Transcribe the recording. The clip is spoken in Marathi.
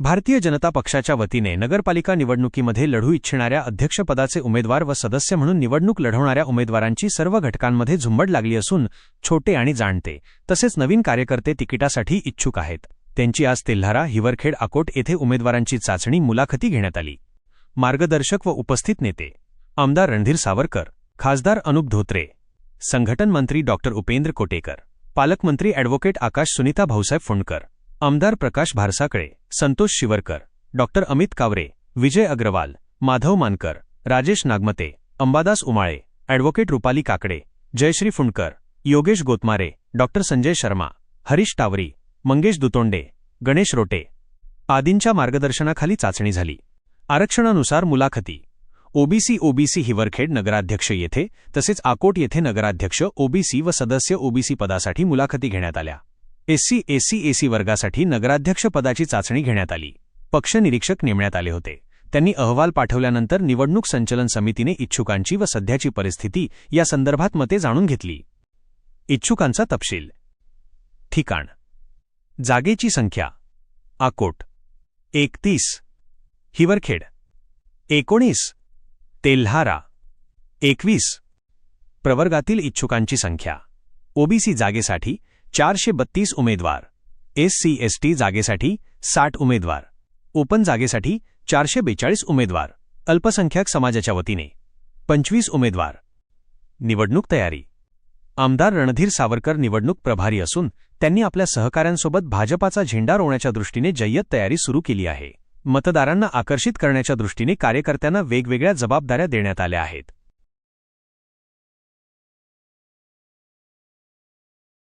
भारतीय जनता पक्षाच्या वतीने नगरपालिका निवडणुकीमध्ये लढू इच्छिणाऱ्या अध्यक्षपदाचे उमेदवार व सदस्य म्हणून निवडणूक लढवणाऱ्या उमेदवारांची सर्व घटकांमध्ये झुंबड लागली असून छोटे आणि जाणते तसेच नवीन कार्यकर्ते तिकिटासाठी इच्छुक आहेत. त्यांची आज तेल्हारा हिवरखेड अकोट येथे उमेदवारांची चाचणी मुलाखती घेण्यात आली. मार्गदर्शक व उपस्थित नेते आमदार रणधीर सावरकर खासदार अनुप धोत्रे संघटन मंत्री डॉक्टर उपेंद्र कोटेकर पालकमंत्री ॲडव्होकेट आकाश सुनीता भाऊसाहेब फुंडकर आमदार Prakash Bharsakale Santosh Shivarkar doctor Amit Kaware Vijay Agrawal Madhav Mankar Rajesh Nagmate Ambadas Umale advocate Rupali Kakade Jayashree Phundkar Yogesh Gotmare doctor Sanjay Sharma Harish Tawari Mangesh Dutonde Ganesh Rote आदींच्या मार्गदर्शनाखाली चाचणी झाली. आरक्षणानुसार मुलाखती ओबीसी ओबीसी हिवरखेड नगराध्यक्ष येथे तसेच आकोट येथे नगराध्यक्ष ओबीसी व सदस्य ओबीसी पदासाठी मुलाखती घेण्यात आल्या. एससी एससी एसी वर्गासाठी नगराध्यक्ष पदाची चाचणी घेण्यात आली. पक्ष निरीक्षक नेमण्यात आले होते. त्यांनी अहवाल पाठवल्यानंतर निवडणूक संचलन समितीने इच्छुकांची व सध्याची परिस्थिती या संदर्भात मते जाणून घेतली. इच्छुकांचा तपशील. ठिकाण. जागेची संख्या. आकोट. एकतीस. हिवरखेड एकोणीस. तेल्हारा. एकवीस. प्रवर्गातील इच्छुकांची संख्या. ओबीसी जागेसाठी चारशे बत्तीस उमेदवार. एससी एसटी जागेसाठी साठ उमेदवार. ओपन जागेसाठी चारशे बेचाळीस उमेदवार. अल्पसंख्याक समाजाच्या वतीने. पंचवीस उमेदवार. निवडणूक तयारी. आमदार रणधीर सावरकर निवडणूक प्रभारी असून त्यांनी आपल्या सहकाऱ्यांसोबत भाजपाचा झेंडा रोवण्याच्या दृष्टीने जय्यत तयारी सुरू केली आहे. मतदारांना आकर्षित करण्याच्या दृष्टीने कार्यकर्त्यांना वेगवेगळ्या जबाबदाऱ्या देण्यात आल्या आहेत.